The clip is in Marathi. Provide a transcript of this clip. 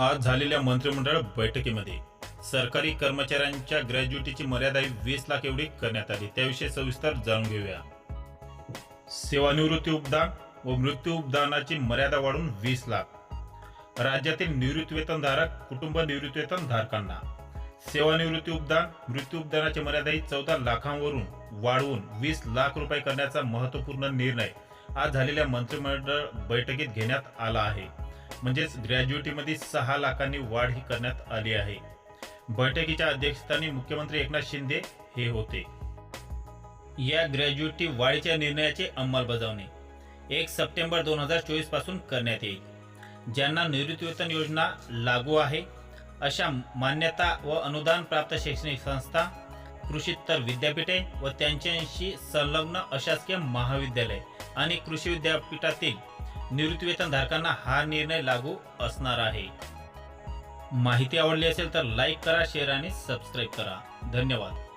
आज झालेल्या मंत्रिमंडळ बैठकीमध्ये सरकारी कर्मचाऱ्यांच्या ग्रॅज्युटीची मर्यादा वीस लाख एवढी करण्यात आली. त्याविषयी सविस्तर जाणून घेऊया. सेवानिवृत्ती उपदान व मृत्यू उपदानाची मर्यादा वाढून वीस लाख. राज्यातील निवृत्तीवेतनधारक कुटुंब निवृत्तीवेतन धारकांना सेवानिवृत्ती उपदान मृत्यू उपदानाची मर्यादा ही चौदा लाखांवरून वाढवून वीस लाख रुपये करण्याचा महत्त्वपूर्ण निर्णय आज झालेल्या मंत्रिमंडळ बैठकीत घेण्यात आला आहे. म्हणजेच ग्रॅज्युएटीमध्ये सहा लाखांनी वाढ ही करण्यात आली आहे. बैठकीच्या अध्यक्षस्थानी मुख्यमंत्री एकनाथ शिंदे हे होते. या ग्रॅज्युएटी वाढीच्या निर्णयाची अंमलबजावणी एक सप्टेंबर दोन हजार चोवीसपासून करण्यात येईल. ज्यांना निवृत्तीवेतन योजना लागू आहे अशा मान्यता व अनुदान प्राप्त शैक्षणिक संस्था कृषीतर विद्यापीठे व त्यांच्याशी संलग्न अशासकीय महाविद्यालय आणि कृषी विद्यापीठातील निवृत्तीवेतन धारकांना हा निर्णय लागू असणार आहे. माहिती आवडली असेल तर लाईक करा शेअर आणि सबस्क्राईब करा. धन्यवाद.